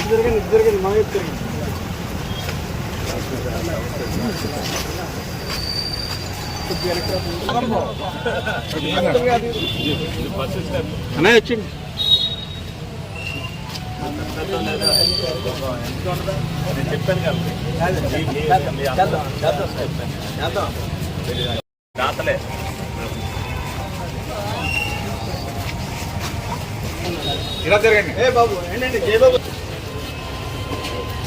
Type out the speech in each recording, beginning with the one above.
ఇద్దరు ఇద్దరు మగ ఇద్దరు అన్నయ్య వచ్చింది దాతలే ఇలా తిరగండి. ఏ బాబు ఏంటండి?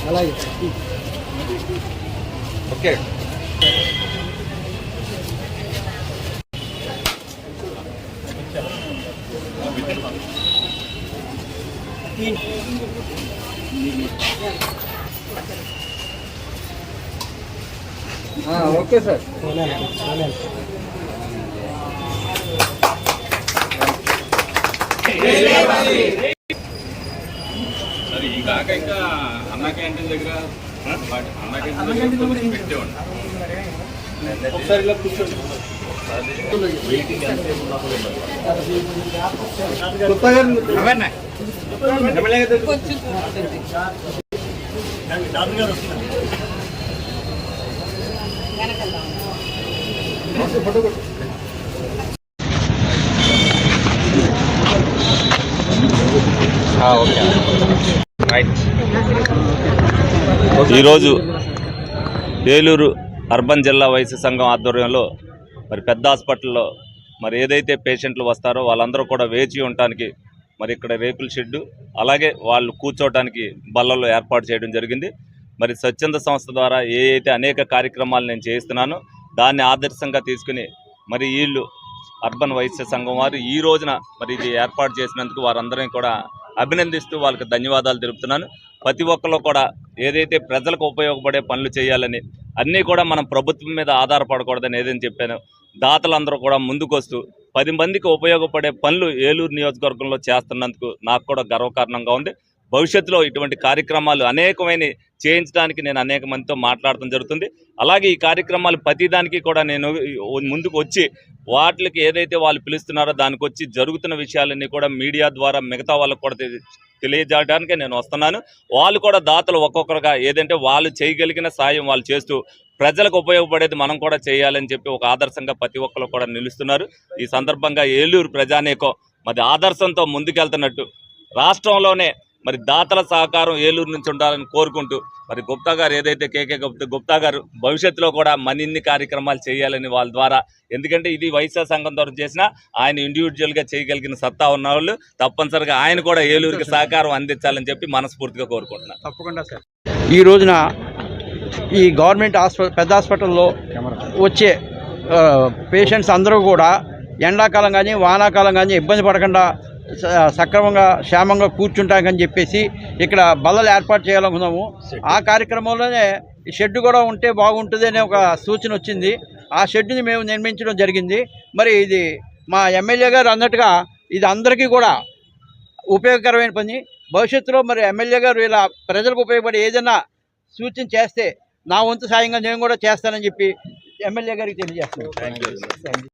అలాగే. ఓకే. Okay sir. సరే ఈ కాక ఇంకా అన్నా క్యాంటీన్ దగ్గర అన్నా క్యాంటీన్ దగ్గర ఒకసారి ఇలా కూర్చోండి. ఈరోజు ఏలూరు అర్బన్ జిల్లా వయసు సంఘం ఆధ్వర్యంలో మరి పెద్ద హాస్పిటల్లో మరి ఏదైతే పేషెంట్లు వస్తారో వాళ్ళందరూ కూడా వేచి ఉండటానికి మరి ఇక్కడ రేకుల షెడ్డు అలాగే వాళ్ళు కూర్చోవడానికి బల్లలు ఏర్పాటు చేయడం జరిగింది. మరి స్వచ్ఛంద సంస్థ ద్వారా ఏ అయితే అనేక కార్యక్రమాలు నేను చేయిస్తున్నానో దాన్ని ఆదర్శంగా తీసుకుని మరి వీళ్ళు అర్బన్ వైశ్య సంఘం వారు ఈ రోజున మరి ఇది ఏర్పాటు చేసినందుకు వారందరినీ కూడా అభినందిస్తూ వాళ్ళకి ధన్యవాదాలు తెలుపుతున్నాను. ప్రతి ఒక్కరు కూడా ఏదైతే ప్రజలకు ఉపయోగపడే పనులు చేయాలని అన్నీ కూడా మనం ప్రభుత్వం మీద ఆధారపడకూడదని ఏదని చెప్పాను. దాతలందరూ కూడా ముందుకొస్తూ పది మందికి ఉపయోగపడే పనులు ఏలూరు నియోజకవర్గంలో చేస్తున్నందుకు నాకు కూడా గర్వకారణంగా ఉంది. భవిష్యత్తులో ఇటువంటి కార్యక్రమాలు అనేకమైన చేయించడానికి నేను అనేక మందితో మాట్లాడటం జరుగుతుంది. అలాగే ఈ కార్యక్రమాలు ప్రతిదానికి కూడా నేను ముందుకు వచ్చి వాటికి ఏదైతే వాళ్ళు పిలుస్తున్నారో దానికి వచ్చి జరుగుతున్న విషయాలన్నీ కూడా మీడియా ద్వారా మిగతా వాళ్ళకు కూడా తెలియజేయడానికే నేను వస్తున్నాను. వాళ్ళు కూడా దాతలు ఒక్కొక్కరుగా ఏదంటే వాళ్ళు చేయగలిగిన సాయం వాళ్ళు చేస్తూ ప్రజలకు ఉపయోగపడేది మనం కూడా చేయాలని చెప్పి ఒక ఆదర్శంగా ప్రతి ఒక్కరు కూడా నిలుస్తున్నారు. ఈ సందర్భంగా ఏలూరు ప్రజానీకం మరి ఆదర్శంతో ముందుకెళ్తున్నట్టు రాష్ట్రంలోనే మరి దాతల సహకారం ఏలూరు నుంచి ఉండాలని కోరుకుంటూ మరి గుప్తా గారు ఏదైతే కేకే గుప్తా గుప్తా గారు భవిష్యత్తులో కూడా మరిన్ని కార్యక్రమాలు చేయాలని వాళ్ళ ద్వారా ఎందుకంటే ఇది వైశ్య సంఘం ద్వారా చేసినా ఆయన ఇండివిజువల్గా చేయగలిగిన సత్తా ఉన్న వాళ్ళు తప్పనిసరిగా ఆయన కూడా ఏలూరుకి సహకారం అందించాలని చెప్పి మనస్ఫూర్తిగా కోరుకుంటున్నాను తప్పకుండా సార్. ఈ రోజున ఈ గవర్నమెంట్ హాస్పిటల్ పెద్ద హాస్పిటల్లో వచ్చే పేషెంట్స్ అందరూ కూడా ఎండాకాలం కానీ వానాకాలం కానీ ఇబ్బంది పడకుండా సక్రమంగా క్షేమంగా కూర్చుంటాకని చెప్పేసి ఇక్కడ బల్లలు ఏర్పాటు చేయాలనుకున్నాము. ఆ కార్యక్రమంలోనే ఈ షెడ్ కూడా ఉంటే బాగుంటుంది అనే ఒక సూచన వచ్చింది. ఆ షెడ్ని మేము నిర్మించడం జరిగింది. మరి ఇది మా ఎమ్మెల్యే గారు అన్నట్టుగా ఇది అందరికీ కూడా ఉపయోగకరమైన పని. భవిష్యత్తులో మరి ఎమ్మెల్యే గారు ఇలా ప్రజలకు ఉపయోగపడే ఏదైనా సూచన చేస్తే నా వంతు సాయంగా నేను కూడా చేస్తానని చెప్పి ఎమ్మెల్యే గారికి తెలియజేస్తున్నాను. Thank you